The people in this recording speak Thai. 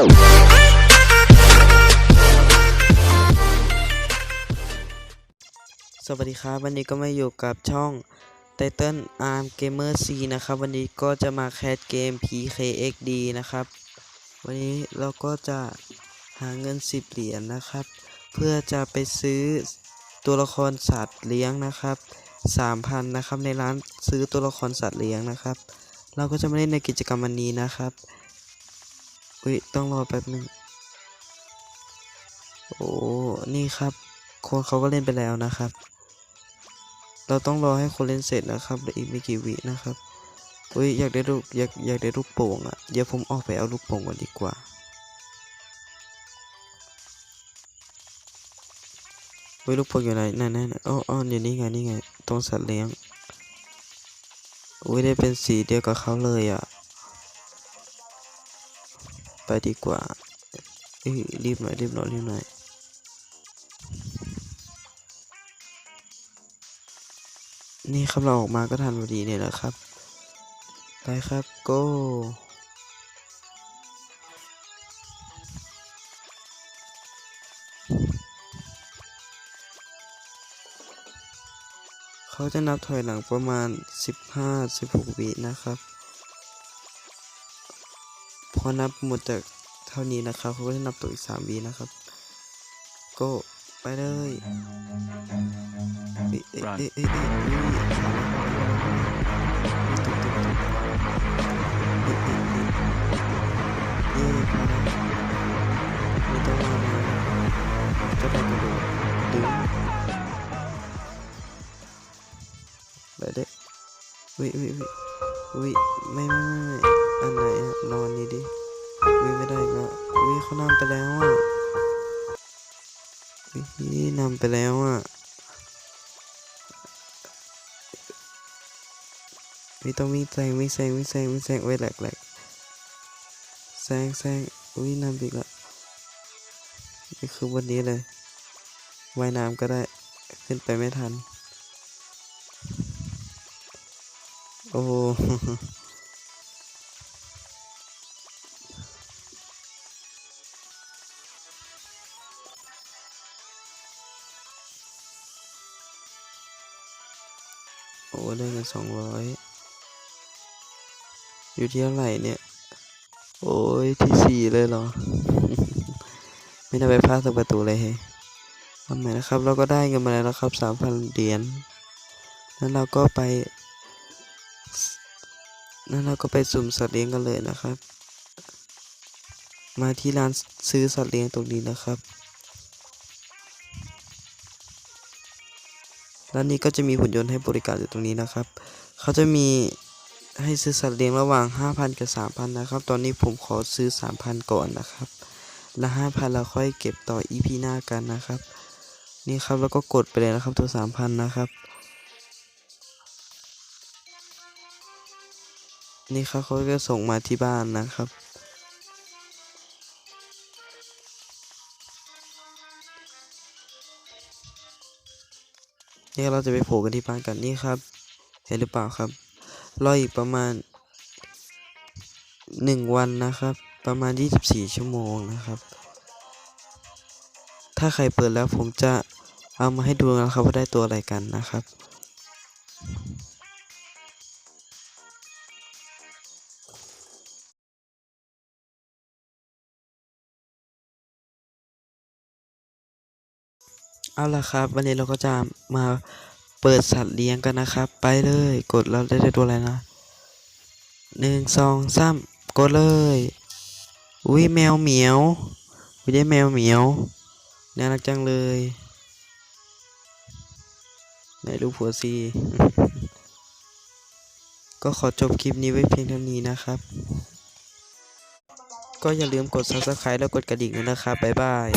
สวัสดีครับ วันนี้ก็มาอยู่กับช่อง Title Arm Gamer C นะครับ วันนี้ก็จะมาแคสเกม PKXD นะครับ วันนี้เราก็จะหาเงิน 10 เหรียญนะครับ เพื่อจะไปซื้อตัวละครสัตว์เลี้ยงนะครับ 3,000 นะครับ ในร้านซื้อตัวละครสัตว์เลี้ยงนะครับ เราก็จะมาเล่นในกิจกรรมวันนี้นะครับ อุ้ยต้องรอแป๊บหนึงโอ้นี่ครับคนเขาก็เล่นไปแล้วนะครับ เราต้องรอให้คนเล่นเสร็จนะครับเหลืออีกไม่กี่วินะครับอุ้ยอยากได้ลูกอยากอยากได้ลูกโป่งอะ่ะเดี๋ยวผมออกไปเอาลูกโป่งก่อนดีกว่าอุ้ยลูกโป่งอยู่ไหนนั่นนั่นอ๋ออ๋ออยู่นี่ไงนี่ไงตรงสัตว์เลี้ยงอุ้ยได้เป็นสีเดียวกับเขาเลยอะ่ะ ไปดีกว่าเอ้ยรีบหน่อยรีบหน่อยรีบหน่อยนี่ครับเราออกมาก็ทันพอดีเนี่ยแหละครับ ไปครับ go เขาจะนับถอยหลังประมาณ 15-16 วินะครับ พอนับหมดจากเท่านี้นะครับเขาก็จะนับตัวอีก3วินะครับ go ไปเลยเอ๊ะเอ๊ะ Run เอ๊ะเอ๊ะเอ๊ะเอ๊ะตุ๊บตุ๊บตุ๊บเอ๊ะเอ๊ะเอ๊ะเอ๊ะพอแล้วไม่ต้องมานะจะไปกระโดดดึงไปเด็กวิวิวิวิไม่ไม่ไม่ไม่ อันไหนอะนอนนี่ดิวิไม่ได้อีกแล้ววิเขานำไปแล้วอะวินำไปแล้วอะไม่ต้องวิ่งแซงวิ่งแซงวิ่งแซงวิ่งแซงไว้แหลกแหลกแซงแซงอุ้ยน้ำอีกละนี่คือวันนี้เลยว่ายน้ำก็ได้ขึ้นไปไม่ทัน โอ้ โอ้ได้เงินสองร้อยอยู่ที่เท่าไหร่เนี่ย โอ้ยที่สี่เลยเหรอ ไม่ได้ไปพลาดสักประตูเลยเฮ้ทำไมนะครับ เราก็ได้เงินมาแล้วครับสามพันเหรียญนั้นเราก็ไปนั้นเราก็ไปสุ่มสัตว์เลี้ยงกันเลยนะครับ มาที่ร้านซื้อสัตว์เลี้ยงตรงนี้นะครับ ร้านนี้ก็จะมีหุ่นยนต์ให้บริการอยู่ตรงนี้นะครับ เขาจะมีให้ซื้อสัตว์เลี้ยงระหว่าง 5,000 กับ 3,000 นะครับ ตอนนี้ผมขอซื้อ 3,000 ก่อนนะครับ แล้ว5,000 เราค่อยเก็บต่อ EP หน้ากันนะครับ นี่ครับแล้วก็กดไปเลยนะครับตัว 3,000 นะครับ นี่ครับเขาก็ส่งมาที่บ้านนะครับ นี่เราจะไปโผล่กันที่บ้านกันนี่ครับ เห็นหรือเปล่าครับ รออีกประมาณหนึ่งวันนะครับ ประมาณ 24 ชั่วโมงนะครับ ถ้าใครเปิดแล้วผมจะเอามาให้ดูนะครับว่าได้ตัวอะไรกันนะครับ เอาล่ะครับ วันนี้เราก็จะมาเปิดสัตว์เลี้ยงกันนะครับ ไปเลยกดเราได้ได้ตัวอะไรนะหนึ่งสองสามกดเลยอุ้ยแมวเหมียวอุ้ยได้แมวเหมียวน่ารักจังเลยไหนดูผัวซีก็ขอจบคลิปนี้ไว้เพียงเท่านี้นะครับ ก็อย่าลืมกด subscribe แล้วกดกระดิ่งด้วยนะครับ บ๊ายบาย